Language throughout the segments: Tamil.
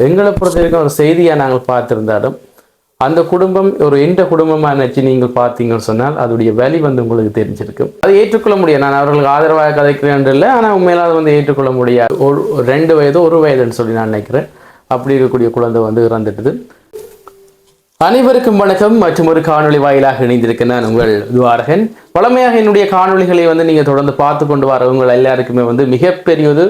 எங்களை பொறுத்த வரைக்கும் ஒரு செய்தியாக நாங்கள் பார்த்திருந்தாலும் அந்த குடும்பம் ஒரு எந்த குடும்பமாக நினச்சி நீங்கள் பார்த்தீங்கன்னு சொன்னால் அதோடைய வலி வந்து உங்களுக்கு தெரிஞ்சிருக்கும். அதை ஏற்றுக்கொள்ள முடியாது. நான் அவர்களுக்கு ஆதரவாக கதைக்கிறேன் இல்லை. ஆனால் உண்மையில அதை வந்து ஏற்றுக்கொள்ள முடியாது. ஒரு ஒரு ரெண்டு வயது ஒரு வயதுன்னு சொல்லி நான் நினைக்கிறேன். அப்படி இருக்கக்கூடிய குழந்தை வந்து இறந்துட்டுது. அனைவருக்கும் வணக்கம். மற்றும் ஒரு காணொளி வாயிலாக இணைந்திருக்க நான் உங்கள் துவாரகன். பழமையாக என்னுடைய காணொளிகளை வந்து நீங்கள் தொடர்ந்து பார்த்து கொண்டு வர உங்கள் எல்லாருக்குமே வந்து மிகப்பெரிய ஒரு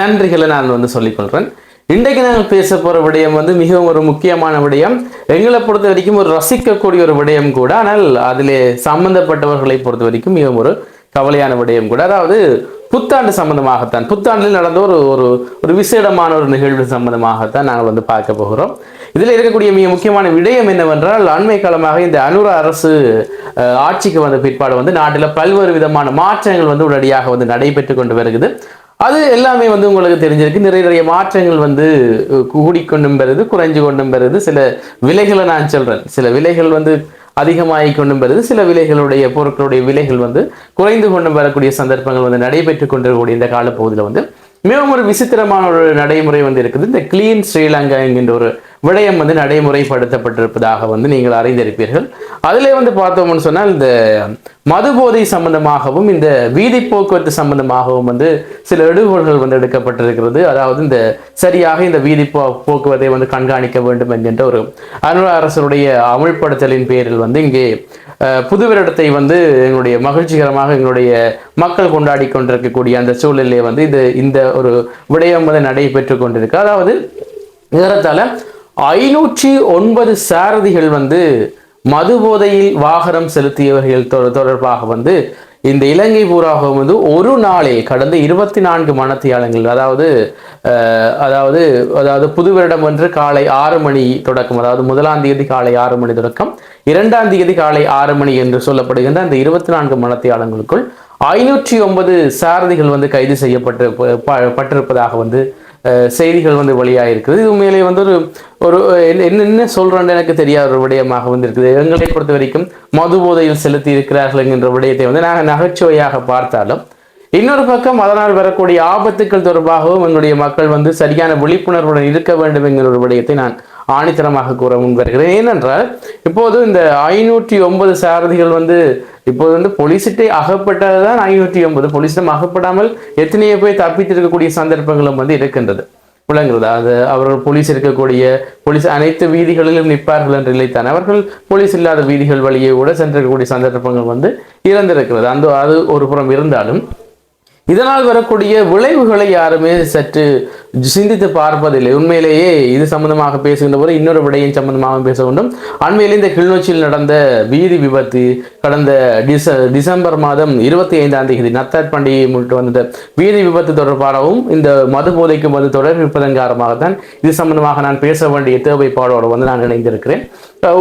நன்றிகளை நான் வந்து சொல்லிக்கொள்கிறேன். இன்றைக்கு நாங்கள் பேச போகிற விடயம் வந்து மிகவும் ஒரு முக்கியமான விடயம். எங்களை பொறுத்த வரைக்கும் ஒரு ரசிக்கக்கூடிய ஒரு விடயம் கூட. ஆனால் அதிலே சம்பந்தப்பட்டவர்களை பொறுத்த வரைக்கும் மிகவும் ஒரு கவலையான விடயம் கூட. அதாவது புத்தாண்டு சம்பந்தமாகத்தான். புத்தாண்டில் நடந்த ஒரு ஒரு ஒரு விசேடமான ஒரு நிகழ்வு சம்பந்தமாகத்தான் நாங்கள் வந்து பார்க்க போகிறோம். இதில் இருக்கக்கூடிய மிக முக்கியமான விடயம் என்னவென்றால் அண்மை காலமாக இந்த அனுர அரசு ஆட்சிக்கு வந்த பிற்பாடு வந்து நாட்டில் பல்வேறு விதமான மாற்றங்கள் வந்து உடனடியாக வந்து நடைபெற்று கொண்டு வருகிறது. அது எல்லாமே வந்து உங்களுக்கு தெரிஞ்சிருக்கு. நிறைய நிறைய மாற்றங்கள் வந்து கூடிக்கொண்டும் வருது குறைஞ்சு கொண்டும் வருது சில விலைகளை நான் சொல்றேன். சில விலைகள் வந்து அதிகமாகி கொண்டும் வருது சில விலைகளுடைய பொருட்களுடைய விலைகள் வந்து குறைந்து கொண்டும் வரக்கூடிய சந்தர்ப்பங்கள் வந்து நடைபெற்று கொண்டிருக்கக்கூடிய இந்த காலப்பகுதியில் வந்து மிகவும் ஒரு விசித்திரமான ஒரு நடைமுறை வந்து இருக்குது. இந்த கிளீன் ஸ்ரீலங்கா என்கின்ற ஒரு விடயம் வந்து நடைமுறைப்படுத்தப்பட்டிருப்பதாக வந்து நீங்கள் அறிந்திருப்பீர்கள். அதிலே வந்து பார்த்தோம்னு சொன்னால் இந்த மது போதை சம்பந்தமாகவும் இந்த வீதி போக்குவரத்து சம்பந்தமாகவும் வந்து சில எடுகோள்கள் வந்து எடுக்கப்பட்டிருக்கிறது. அதாவது இந்த சரியாக இந்த வீதி போ போக்குவரத்தை வந்து கண்காணிக்க வேண்டும் என்கின்ற ஒரு அனுர அரசருடைய அமுல்படுத்தலின் பேரில் வந்து இங்கே புதுவரிடத்தை புது வருடத்தை வந்து எங்களுடைய மகிழ்ச்சிகரமாக எங்களுடைய மக்கள் கொண்டாடி கொண்டிருக்கக்கூடிய அந்த சூழ்நிலையை வந்து இது இந்த ஒரு விடயம் வந்து நடைபெற்று கொண்டிருக்கு. அதாவது நேரத்தால் ஐநூற்றி ஒன்பது சாரதிகள் வந்து மது போதையில் வாகனம் செலுத்தியவர்கள் தொ- தொடர்பாக வந்து இந்த இலங்கை பூராக வந்து ஒரு நாளே கடந்த இருபத்தி நான்கு மணத்தியாலங்கள் அதாவது அதாவது அதாவது புது வருடம் ஒன்று காலை ஆறு மணி தொடக்கம் அதாவது முதலாம் தேதி காலை ஆறு மணி தொடக்கம் இரண்டாம் தேதி காலை ஆறு மணி என்று சொல்லப்படுகின்ற அந்த இருபத்தி நான்கு மணத்தியாலங்களுக்குள் ஐநூற்றி ஒன்பது சாரதிகள் வந்து கைது செய்யப்பட்டு ப- பட்டிருப்பதாக வந்து செய்திகள் வந்து வெளியாகிருக்குது இது உண்மையிலே வந்து ஒரு ஒரு என்ன என்ன- என்ன எனக்கு தெரியாத ஒரு விடயமாக வந்து இருக்குது எங்களை பொறுத்த வரைக்கும் மது போதையில் செலுத்தி இருக்கிறார்கள் என்கின்ற விடயத்தை வந்து நாங்கள் நகைச்சுவையாக பார்த்தாலும் இன்னொரு பக்கம் அதனால் வரக்கூடிய ஆபத்துக்கள் தொடர்பாகவும் எங்களுடைய மக்கள் வந்து சரியான விழிப்புணர்வுடன் இருக்க வேண்டும் என்கிற ஒரு விடயத்தை நான் ஆணித்தரமாக கூற முன்வருகிறேன் ஏனென்றால் இப்போது இந்த ஐநூற்றி ஒன்பது சாரதிகள் வந்து இப்போது வந்து பொலிசிட்டை அகப்பட்டது தான் ஐநூற்றி ஒன்பது போலீசிடம் அகப்படாமல் எத்தனையோ போய் தப்பித்திருக்கக்கூடிய சந்தர்ப்பங்களும் வந்து இருக்கின்றது. விளங்குறது. அது அவர்கள் போலீஸ் இருக்கக்கூடிய போலீஸ் அனைத்து வீதிகளிலும் நிற்பார்கள் என்று நிலைத்தான் அவர்கள் போலீஸ் இல்லாத வீதிகள் வழியே கூட சென்றிருக்கக்கூடிய சந்தர்ப்பங்கள் வந்து இறந்திருக்கிறது அந்த அது ஒரு புறம் இருந்தாலும் இதனால் வரக்கூடிய விளைவுகளை யாருமே சற்று சிந்தித்து பார்ப்பதில்லை. உண்மையிலேயே இது சம்பந்தமாக பேசுகின்ற போது இன்னொரு விடையும் சம்பந்தமாக பேச வேண்டும். அண்மையில் இந்த கிளிநொச்சியில் நடந்த வீதி விபத்து கடந்த டிச டிசம்பர் மாதம் இருபத்தி ஐந்தாம் தேதி நத்தார் பண்டிகையை முன்னிட்டு வந்த வீதி விபத்து தொடர்பாகவும் இந்த மது போதைக்கு மது தொடர் இருப்பதன் காரணமாகத்தான் இது சம்பந்தமாக நான் பேச வேண்டிய தேவைப்பாடோடு வந்து நான் இணைந்திருக்கிறேன்.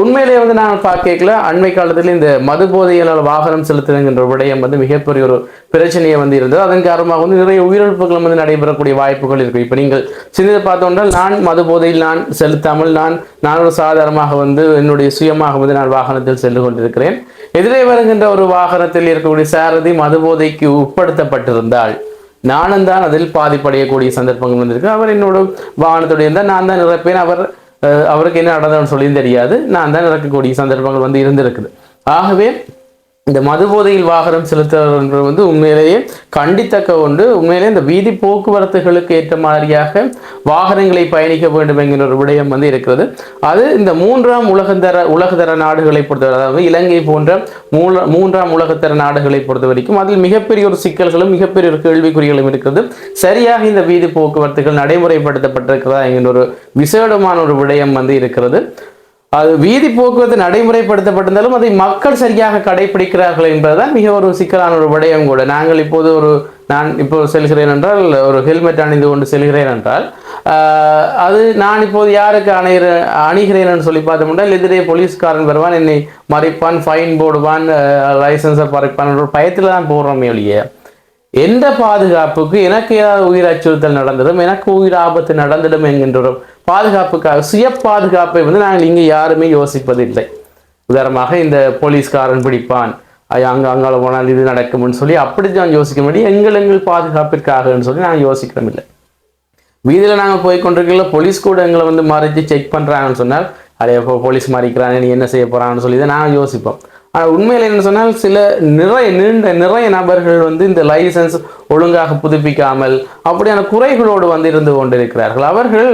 உண்மையிலே வந்து நான் பார்க்கல அண்மை காலத்தில் இந்த மது போதையினால் வாகனம் செலுத்துதுங்கிற விடயம் வந்து மிகப்பெரிய ஒரு பிரச்சனையை வந்து இருந்தது. அதன் காரணமாக வந்து நிறைய உயிரிழப்புகள் வந்து நடைபெறக்கூடிய வாய்ப்புகள் இருக்கு. இப்போ நீங்கள் சிந்தித்து பார்த்தோம்னால் நான் மது போதையில் நான் செலுத்தாமல் நான் நான் ஒரு சாதாரணமாக வந்து என்னுடைய சுயமாக வந்து நான் வாகனத்தில் சென்று கொண்டிருக்கிறேன். எதிரே வருகின்ற ஒரு வாகனத்தில் இருக்கக்கூடிய சாரதி மது போதைக்கு உட்படுத்தப்பட்டிருந்தால் நானும் தான் அதில் பாதிப்படையக்கூடிய சந்தர்ப்பங்கள் வந்திருக்கு. அவர் என்னோட வாகனத்துடைய இருந்தால் நான் தான் நிறப்பேன் அவர் அவருக்கு என்ன நடந்ததுன்னு சொல்லியும் தெரியாது. நான் தான் நடக்கக்கூடிய சந்தர்ப்பங்கள் வந்து இருந்திருக்குது. ஆகவே இந்த மது போதையில் வாகனம் செலுத்துவது வந்து உண்மையிலேயே கண்டித்தக்க ஒன்று உண்மையிலேயே இந்த வீதி போக்குவரத்துகளுக்கு ஏற்ற மாதிரியாக வாகனங்களை பயணிக்க வேண்டும் என்கிற ஒரு விடயம் வந்து இருக்கிறது. அது இந்த மூன்றாம் உலகத்தர உலகத்தர நாடுகளை பொறுத்தவரை அதாவது இலங்கை போன்ற மூல மூன்றாம் உலகத்தர நாடுகளை பொறுத்த வரைக்கும் அதில் மிகப்பெரிய ஒரு சிக்கல்களும் மிகப்பெரிய ஒரு கேள்விக்குறிகளும் இருக்கிறது. சரியாக இந்த வீதி போக்குவரத்துகள் நடைமுறைப்படுத்தப்பட்டிருக்கிறதா என்கிற ஒரு விசேடமான ஒரு விடயம் வந்து இருக்கிறது. அது வீதி போக்குவரத்து நடைமுறைப்படுத்தப்பட்டிருந்தாலும் அதை மக்கள் சரியாக கடைபிடிக்கிறார்கள் என்பதுதான் மிக ஒரு சிக்கலான ஒரு விடயம் கூட. நாங்கள் இப்போது ஒரு நான் இப்போ செல்கிறேன் என்றால் ஒரு ஹெல்மெட் அணிந்து கொண்டு செல்கிறேன் என்றால் ஆஹ், அது நான் இப்போது யாருக்கு அணைகிற அணிகிறேன் சொல்லி பார்த்தோம்னா எதிரே போலீஸ்காரன் வருவான் என்னை மறைப்பான் ஃபைன் போடுவான் லைசன்ஸை பறிப்பான் என்ற ஒரு பயத்தில் தான் போடுறோமே ஒழிய எந்த பாதுகாப்புக்கு எனக்கு ஏதாவது உயிர் அச்சுறுத்தல் நடந்துடும் எனக்கு உயிர் ஆபத்து நடந்துடும் என்கின்ற ஒரு பாதுகாப்புக்காக சுய பாதுகாப்பை வந்து நாங்கள் இங்கே யாருமே யோசிப்பதில்லை. உதாரணமாக இந்த போலீஸ்காரன் பிடிப்பான். அங்கே அங்க அங்கால போனால் இது நடக்கும்னு சொல்லி அப்படி தான் யோசிக்க வேண்டிய எங்கள் எங்கள் பாதுகாப்பிற்காகன்னு சொல்லி நாங்கள் யோசிக்கிறோம் இல்லை வீதியில் நாங்கள் போய் கொண்டிருக்கல போலீஸ் கூட எங்களை வந்து மறைச்சு செக் பண்ணுறாங்கன்னு சொன்னால் அதே போலீஸ் மறிக்கிறாங்க நீ என்ன செய்ய போகிறான்னு சொல்லி தான் நாங்கள் யோசிப்போம். ஆனால் உண்மையில் என்ன சொன்னால் சில நிறைய நீண்ட நிறைய நபர்கள் வந்து இந்த லைசன்ஸ் ஒழுங்காக புதுப்பிக்காமல் அப்படியான குறைகளோடு வந்து இருந்து கொண்டிருக்கிறார்கள். அவர்கள்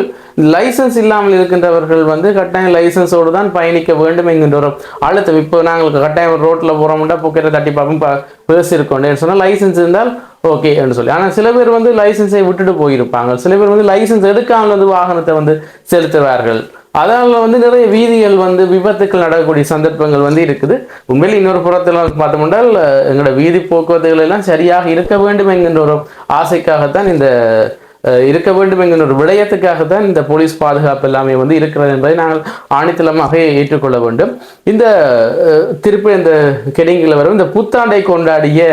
லைசன்ஸ் இல்லாமல் இருக்கின்றவர்கள் வந்து கட்டாயம் லைசன்ஸோடு தான் பயணிக்க வேண்டும் என்கின்ற ஒரு அழுத்தம். இப்போ நாங்கள் கட்டாயம் ரோட்டில் போகிறோம்னா பொக்கெட்டை தட்டி பார்ப்போம் பேசியிருக்கோம் சொன்னால் லைசன்ஸ் இருந்தால் ஓகே என்று சொல்லி. ஆனால் சில பேர் வந்து லைசன்ஸை விட்டுட்டு போயிருப்பாங்க. சில பேர் வந்து லைசன்ஸ் எடுக்காமல் வந்து வாகனத்தை வந்து செலுத்துவார்கள். அதனால் வந்து நிறைய வீதிகள் வந்து விபத்துக்கள் நடக்கக்கூடிய சந்தர்ப்பங்கள் வந்து இருக்குது. உண்மையில் இன்னொரு புறத்தில் பார்த்தோம்னால் எங்களோட வீதி போக்குவரத்துகள் எல்லாம் சரியாக இருக்க வேண்டும் என்கின்ற ஒரு ஆசைக்காகத்தான் இந்த இருக்க வேண்டும் என்கிற ஒரு விடயத்துக்காகத்தான் இந்த போலீஸ் பாதுகாப்பு எல்லாமே வந்து இருக்கிறது என்பதை நாங்கள் ஆணித்தளமாக ஏற்றுக்கொள்ள வேண்டும். இந்த திருப்பி இந்த கெடிங்கில் வரும் இந்த புத்தாண்டை கொண்டாடிய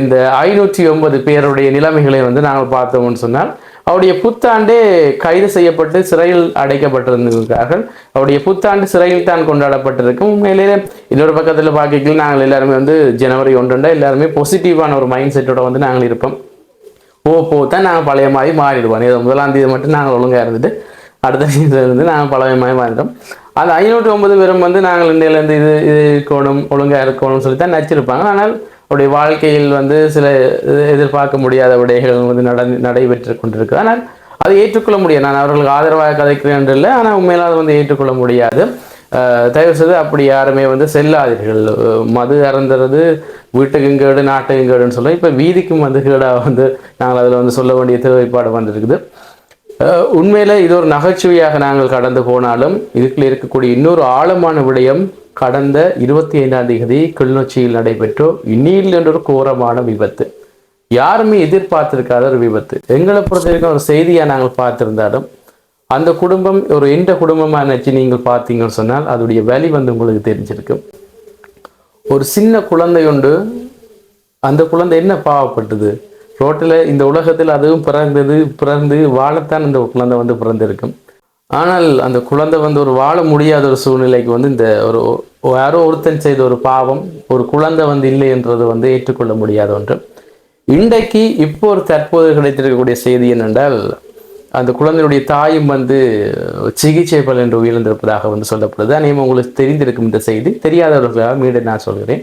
இந்த ஐநூற்றி ஒன்பது பேருடைய நிலைமைகளை வந்து நாங்கள் பார்த்தோம்னு சொன்னால் அவருடைய புத்தாண்டே கைது செய்யப்பட்டு சிறையில் அடைக்கப்பட்டிருந்திருக்கிறார்கள். அவருடைய புத்தாண்டு சிறையில் தான் கொண்டாடப்பட்டிருக்கும். உண்மையிலேயே இன்னொரு பக்கத்தில் பார்க்கல நாங்கள் எல்லாருமே வந்து ஜனவரி ஒன்றுண்டா எல்லாருமே பாசிட்டிவான ஒரு மைண்ட் செட்டோட வந்து நாங்கள் இருப்போம். ஓ போ தான் நாங்கள் பழைய மாதிரி மாறிடுவோம். ஏதோ முதலாம் தேதி மட்டும் நாங்கள் ஒழுங்காக இருந்துட்டு அடுத்த தேதி இருந்து நாங்கள் பழைய மாதிரி மாறிட்டோம் அந்த ஐநூற்றி ஒன்பது பேரும் வந்து நாங்கள் இந்தியிலேருந்து இது இது இருக்கணும் ஒழுங்காக இருக்கணும்னு சொல்லி தான் நடிச்சிருப்பாங்க. ஆனால் அவருடைய வாழ்க்கையில் வந்து சில எதிர்பார்க்க முடியாத விடைகள் வந்து நட நடைபெற்று கொண்டிருக்கு. ஆனால் அதை ஏற்றுக்கொள்ள முடியாது நான் அவர்களுக்கு ஆதரவாக கதைக்கிறேன் என்று இல்லை. ஆனால் உண்மையில அதை வந்து ஏற்றுக்கொள்ள முடியாது. தயவு செய்து அப்படி யாருமே வந்து செல்லாதீர்கள். மது அறந்துறது வீட்டுக்கும் கேடு நாட்டுக்கும் கேடுன்னு சொல்லி இப்போ வீதிக்கும் வந்து கேடாக வந்து நாங்கள் அதில் வந்து சொல்ல வேண்டிய தேவைப்பாடு வந்திருக்குது. உண்மையில் இது ஒரு நகைச்சுவையாக நாங்கள் கடந்து போனாலும் இதுக்குள்ள இருக்கக்கூடிய இன்னொரு ஆழமான விடயம் கடந்த இருபத்தி ஐந்தாம் தேதி கிளிநொச்சியில் நடைபெற்ற இன்னில் என்ற ஒரு கோரமான விபத்து. யாருமே எதிர்பார்த்திருக்காத ஒரு விபத்து. எங்களை பொறுத்த வரைக்கும் ஒரு செய்தியாக நாங்கள் பார்த்திருந்தாலும் அந்த குடும்பம் ஒரு எந்த குடும்பமாக நினச்சி நீங்கள் பார்த்தீங்கன்னு சொன்னால் அதோடைய வலி வந்து உங்களுக்கு தெரிஞ்சிருக்கும் ஒரு சின்ன குழந்தை உண்டு. அந்த குழந்தை என்ன பாவப்பட்டது? ரோட்டில் இந்த உலகத்தில் அதுவும் பிறந்தது பிறந்து வாழத்தான் இந்த குழந்தை வந்து பிறந்திருக்கும். ஆனால் அந்த குழந்தை வந்து ஒரு வாழ முடியாத ஒரு சூழ்நிலைக்கு வந்து இந்த ஒரு யாரோ ஒருத்தன் செய்த ஒரு பாவம் ஒரு குழந்தை வந்து இல்லை என்றது வந்து ஏற்றுக்கொள்ள முடியாத ஒன்று. இன்றைக்கு இப்போ ஒரு தற்போது கிடைத்திருக்கக்கூடிய செய்தி என்னென்றால் அந்த குழந்தையுடைய தாயும் வந்து சிகிச்சை பலன் உயிரிழந்திருப்பதாக வந்து சொல்லப்படுது. அநேகம் உங்களுக்கு தெரிந்திருக்கும் இந்த செய்தி. தெரியாதவர்களாக மீண்டும் நான் சொல்கிறேன்.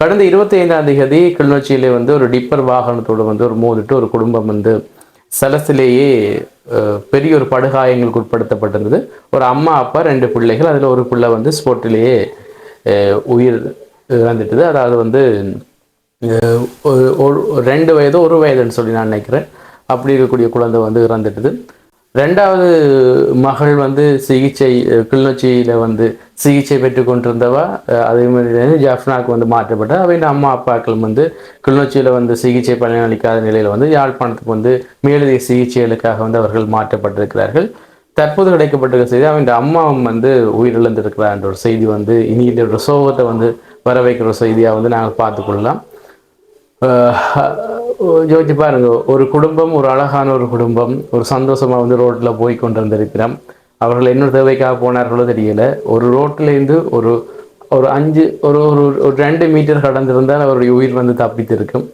கடந்த இருபத்தி ஐந்தாம் தேதி கிளிநொச்சியிலே வந்து ஒரு டிப்பர் வாகனத்தோடு வந்து ஒரு மோதிட்டு ஒரு குடும்பம் வந்து சலசிலேயே பெரிய ஒரு படுகாயங்களுக்கு உட்படுத்தப்பட்டிருந்தது. ஒரு அம்மா அப்பா ரெண்டு பிள்ளைகள் அதில் ஒரு பிள்ளை வந்து ஸ்போர்ட்டிலேயே உயிர் இறந்துட்டுது அதாவது வந்து ஒரு- ஒரு ரெண்டு வயது ஒரு வயதுன்னு சொல்லி நான் நினைக்கிறேன். அப்படி இருக்கக்கூடிய குழந்தை வந்து இறந்துட்டுது. ரெண்டாவது மகள் வந்து சிகிச்சை கிளிநொச்சியில் வந்து சிகிச்சை பெற்று கொண்டிருந்தவா அதே மாதிரி ஜாஃப்னாக்கு வந்து மாற்றப்பட்ட அவையின் அம்மா அப்பாக்கள் வந்து கிளிநொச்சியில் வந்து சிகிச்சை பலனளிக்காத நிலையில் வந்து யாழ்ப்பாணத்துக்கு வந்து மேலதிக சிகிச்சைகளுக்காக வந்து அவர்கள் மாற்றப்பட்டிருக்கிறார்கள். தற்போது கிடைக்கப்பட்டிருக்க செய்தி அவன் அம்மாவும் வந்து உயிரிழந்திருக்கிறார் என்ற ஒரு செய்தி வந்து இனி ஒரு சோகத்தை வந்து வர வைக்கிற செய்தியாக வந்து நாங்கள் பார்த்துக்கொள்ளலாம் யோசிச்சு பாருங்க. ஒரு குடும்பம் ஒரு அழகான ஒரு குடும்பம் ஒரு சந்தோஷமாக வந்து ரோட்டில் போய் கொண்டிருந்திருக்கிறோம். அவர்கள் என்ன தேவைக்காக போனார்களோ தெரியல. ஒரு ரோட்டிலேருந்து ஒரு ஒரு அஞ்சு ஒரு ஒரு ஒரு ரெண்டு மீட்டர் கடந்திருந்தால் அவருடைய உயிர் வந்து தப்பித்திருக்கும்.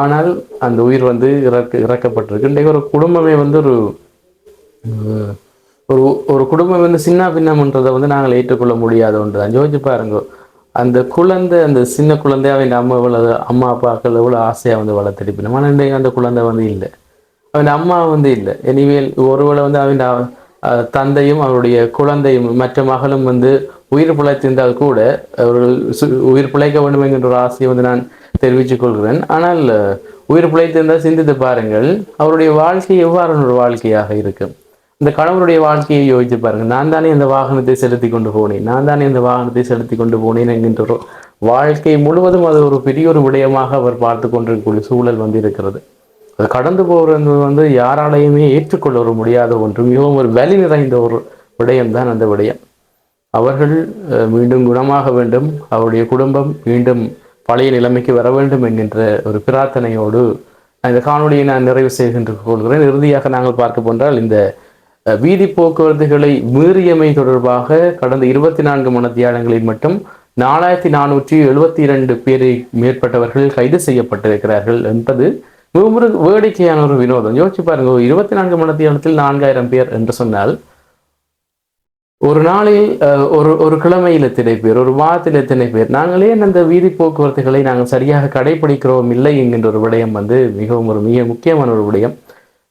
ஆனால் அந்த உயிர் வந்து இறக்க இறக்கப்பட்டிருக்கு. இன்றைக்கு ஒரு குடும்பமே வந்து ஒரு ஒரு ஒரு குடும்பம் வந்து சின்ன பின்னம்ன்றதை வந்து நாங்கள் ஏற்றுக்கொள்ள முடியாத ஒன்று தான் யோசிச்சு பாருங்க. அந்த குழந்தை அந்த சின்ன குழந்தைய அவன் அம்மா இவ்வளவு அம்மா அப்பாக்கள் எவ்வளோ ஆசையாக வந்து வளர்த்தெடுப்பினோம் ஆனால் இன்றைக்கு அந்த குழந்தை வந்து இல்லை. அவன் அம்மா வந்து இல்லை. எனிவேல் ஒருவேளை வந்து அவன் தந்தையும் அவருடைய குழந்தையும் மற்ற மகளும் வந்து உயிர் பிழைத்திருந்தால் கூட அவர்கள் சு- உயிர் பிழைக்க வேண்டும் என்கின்ற ஒரு ஆசையை வந்து நான் தெரிவித்துக் கொள்கிறேன். ஆனால் உயிர் பிழைத்திருந்தால் சிந்தித்து பாருங்கள் அவருடைய வாழ்க்கை எவ்வாறான ஒரு வாழ்க்கையாக இருக்கும்? இந்த கணவருடைய வாழ்க்கையை யோசித்து பாருங்கள் நான் தானே இந்த வாகனத்தை செலுத்தி கொண்டு போனேன். நான் தானே இந்த வாகனத்தை செலுத்தி கொண்டு போனேன் என்கின்ற ஒரு வாழ்க்கை முழுவதும் அது ஒரு பெரிய ஒரு விடயமாக அவர் பார்த்து கொண்டிருக்கக்கூடிய சூழல் வந்து இருக்கிறது அது கடந்து போகிறது வந்து யாராலையுமே ஏற்றுக்கொள்ள முடியாத ஒன்று மிகவும் ஒரு வலி நிறைந்த ஒரு விடயம் தான் அந்த விடயம். அவர்கள் மீண்டும் குணமாக வேண்டும். அவருடைய குடும்பம் மீண்டும் பழைய நிலைமைக்கு வர வேண்டும் என்கின்ற ஒரு பிரார்த்தனையோடு இந்த காணொலியை நான் நிறைவு செய்கின்ற கொள்கிறேன். இறுதியாக நாங்கள் பார்க்க போன்றால் இந்த வீதி போக்குவரத்துகளை மீறியமை தொடர்பாக கடந்த இருபத்தி நான்கு மணத்தியாளங்களில் மட்டும் நாலாயிரத்தி நானூற்றி எழுபத்தி இரண்டு பேரை மேற்பட்டவர்கள் கைது செய்யப்பட்டிருக்கிறார்கள் என்பது ஒரு வேடிக்கையான ஒரு வினோதம். யோசிச்சு பாருங்க இருபத்தி நான்கு மணி நான்காயிரம் பேர் என்று சொன்னால் ஒரு நாளில் அஹ், ஒரு ஒரு கிழமையில் எத்தனை பேர் ஒரு வாரத்தில் எத்தனை பேர். நாங்களே அந்த வீதி போக்குவரத்துகளை நாங்கள் சரியாக கடைபிடிக்கிறோம் இல்லை என்கின்ற ஒரு விடயம் வந்து மிகவும் ஒரு மிக முக்கியமான ஒரு விடயம்.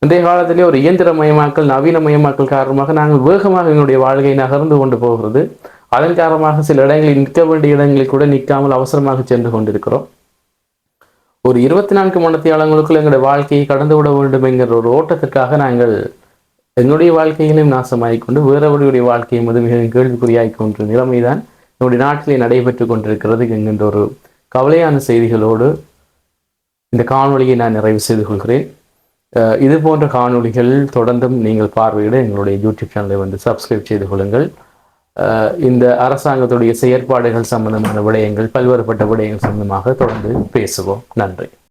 இன்றைய காலத்திலே ஒரு இயந்திரமயமாக்கல் நவீனமயமாக்கல் காரணமாக நாங்கள் வேகமாக எங்களுடைய வாழ்க்கை நகர்ந்து கொண்டு போகிறது. அதன் காரணமாக சில இடங்களில் நிற்க வேண்டிய இடங்களில் கூட நிற்காமல் அவசரமாக சென்று கொண்டிருக்கிறோம். ஒரு இருபத்தி நான்கு மணத்தியாளங்களுக்குள் எங்களுடைய வாழ்க்கையை கடந்து விட வேண்டும் என்கிற ஒரு ஓட்டத்திற்காக நாங்கள் எங்களுடைய வாழ்க்கையிலும் நாசமாகிக் கொண்டு வேறவருடைய வாழ்க்கையும் அது மிகவும் கேள்விக்குறியாகிக் கொண்ட நிலைமைதான் என்னுடைய நாட்டிலே நடைபெற்று கொண்டிருக்கிறது என்கின்ற ஒரு கவலையான செய்திகளோடு இந்த காணொலியை நான் நிறைவு செய்து கொள்கிறேன். இது போன்ற காணொளிகள் தொடர்ந்தும் நீங்கள் பார்வையிட எங்களுடைய யூடியூப் சேனலை வந்து சப்ஸ்கிரைப் செய்து கொள்ளுங்கள். இந்த அரசாங்கத்துடைய செயற்பாடுகள் சம்பந்தமான விடயங்கள் பல்வேறுபட்ட விடயங்கள் சம்பந்தமாக தொடர்ந்து பேசுவோம். நன்றி.